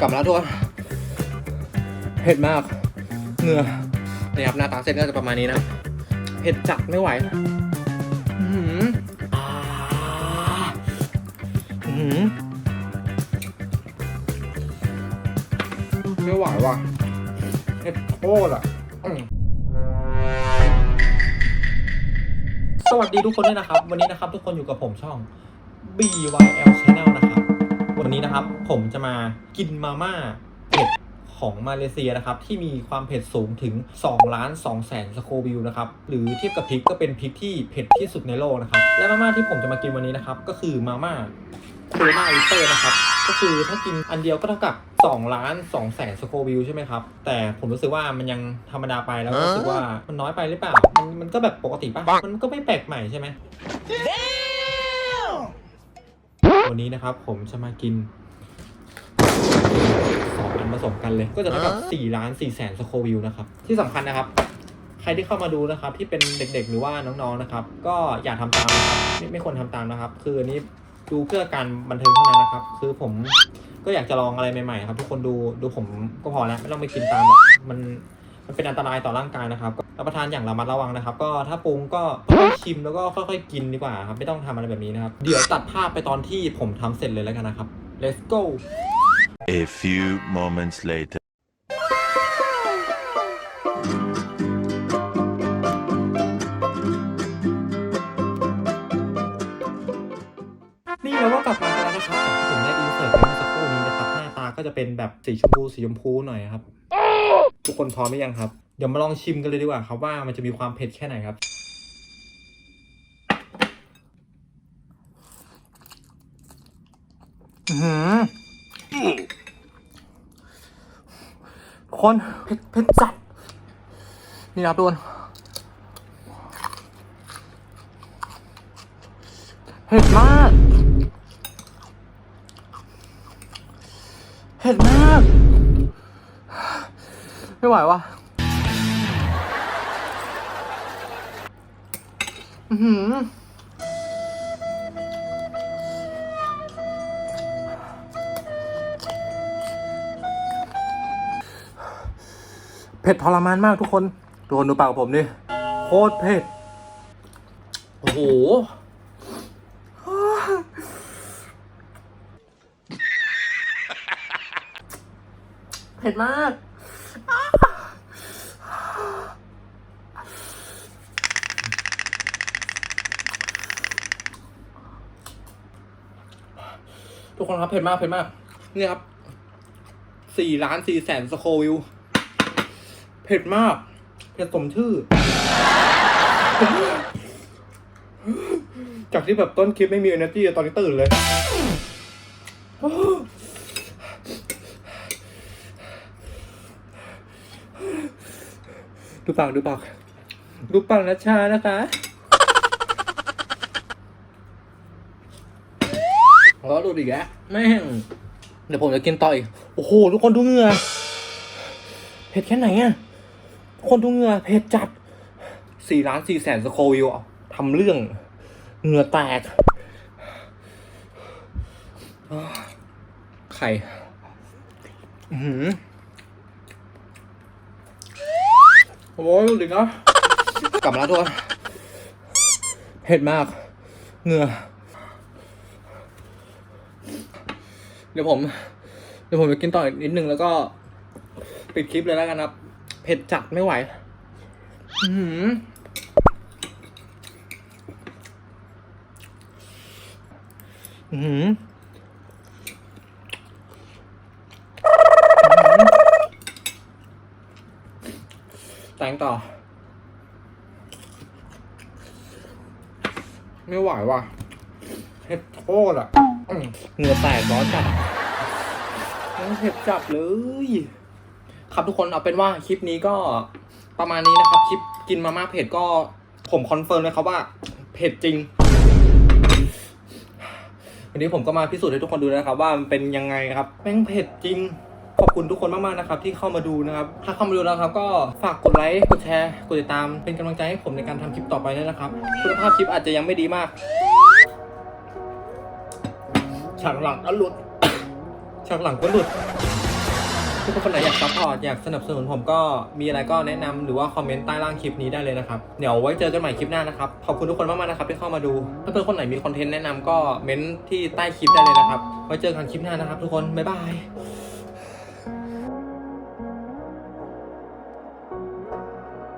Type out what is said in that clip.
กลับมาแล้วทุกคนเผ็ดมากเหงื่อนี่ครับหน้าตาเส้นก็จะประมาณนี้นะเผ็ดจัดไม่ไหวหืออ่าอื้อหือไม่ไหวว่ะเผ็ดโคตรอะ สวัสดีทุกคนด้วยนะครับ วันนี้นะครับทุกคนอยู่กับผมช่อง BYL Channel นะครับ วันนี้นะครับผมจะมากินมาม่าเผ็ดของมาเลเซียนะครับ ที่มีความเผ็ดสูงถึง2ล้าน2แสนสโควิลนะครับ หรือเทียบกับพริกก็เป็นพริกที่เผ็ดที่สุดในโลกนะครับ และมาม่าที่ผมจะมากินวันนี้นะครับ ก็คือมาม่า โคโรนาลิเตอร์นะครับ ก็คือถ้ากินอันเดียวก็เท่ากับ2ล้าน2แสนสโควิลใช่ไหมครับ แต่ผมรู้สึกว่ามันยังธรรมดาไปแล้วก็รู้สึกว่ามันน้อยไปหรือเปล่า มันมันก็แบบปกติป่ะ มันก็ไม่แปลกใหม่ใช่ไหมวันนี้นะครับผมจะมากินสองอันผสมกันเลย ก็จะเท่ากับ4ล้าน4แสนสโควิลนะครับ ที่สำคัญนะครับใครที่เข้ามาดูนะครับที่เป็นเด็กๆ หรือว่าน้องๆนะครับ ก็อย่าทำตามนะครับไม่ไม่ควรทำตามนะครับ คืออันนี้ ดูเพื่อการบันเทิงเท่านั้นนะครับ คือผมก็อยากจะลองอะไรใหม่ๆครับ ทุกคนดูดูผมก็พอแล้วไม่ต้องไปกินตามหรอกมันมันเป็นอันตรายต่อร่างกายนะครับรับประทานอย่างระมัดระวังนะครับ ก็ถ้าปรุงก็ค่อยๆชิมแล้วก็ค่อยๆกินดีกว่าครับ ไม่ต้องทำอะไรแบบนี้นะครับ เดี๋ยวตัดภาพไปตอนที่ผมทำเสร็จเลยแล้วกันนะครับ let's go A few moments later. จะเป็นแบบสีชมพูสีชมพูหน่อยครับ ทุกคนพร้อมหรือยังครับ เดี๋ยวมาลองชิมกันเลยดีกว่าครับว่ามันจะมีความเผ็ดแค่ไหนครับหือคนเผ็ดเผ็ดจัด นี่นะครับทุกคนเผ็ดมาก ผ็ดมาก ไม่ไหววะอือหือเผ็ดทรมานมากทุกคน โดนดูปากผมดิ โคตรเผ็ด โอ้โห เผ็ดมาก ทุกคนครับเผ็ดมากเผ็ดมาก เนี่ยครับสี่ล้านสี่แสนสโควิลเผ็ดมากเผ็ดสมชื่อ จากที่แบบต้นคลิปไม่มี energy ตอนนี้ตื่นเลย ดูปากดูปากดูปากนะชชานะคะแล้วดูดิแกแม่งเดี๋ยวผมจะกินต่ออีกโอ้โห ทุกคนดูเหงื่อเผ็ดแค่ไหนอะคนดูเหงื่อเผ็ดจัดสี่ล้านสี่แสนสโควิลอะทำเรื่องเหงื่อแตกไข่ อือหือ โอ้ยดูดินะกลับมาแล้วทุกคนเผ็ดมาก เหงื่อ เดี๋ยวผม เดี๋ยวผมจะกินต่ออีกนิดนึงแล้วก็ ปิดคลิปเลยแล้วกันครับ เผ็ดจัดไม่ไหว อือหืออือหือแต่อ ไม่ไหวว่ะเผ็ดโคตรอะเหงื่อแตกร้อนจัดเผ็ดจัดเลย ครับทุกคนเอาเป็นว่าคลิปนี้ก็ประมาณนี้นะครับ คลิปกินมาม่าเผ็ดก็ผมคอนเฟิร์มเลยครับว่า เผ็ดจริง วันนี้ผมก็มาพิสูจน์ให้ทุกคนดูนะครับ ว่ามันเป็นยังไงครับแม่งเผ็ดจริง ขอบคุณทุกคนมากๆนะครับที่เข้ามาดูนะครับ ถ้าเข้ามาดูแล้วครับ ก็ฝากกดไลค์ กดแชร์ กดติดตาม เป็นกำลังใจให้ผมในการทำคลิปต่อไปด้วยนะครับ คุณภาพคลิปอาจจะยังไม่ดีมาก ฉากหลังก็หลุด ฉากหลังก็หลุดทุกคนคนไหนอยากซัพพอร์ตอยากสนับสนุนผมก็มีอะไรก็แนะนำหรือว่าคอมเมนต์ใต้ล่างคลิปนี้ได้เลยนะครับ เดี๋ยวไว้เจอกันใหม่คลิปหน้านะครับ ขอบคุณทุกคนมากๆนะครับที่เข้ามาดู ถ้าเพื่อนคนไหนมีคอนเทนต์แนะนำก็เม้นที่ใต้คลิปได้เลยนะครับ ไว้เจอกันคลิปหน้านะครับ ทุกคน บ๊ายบาย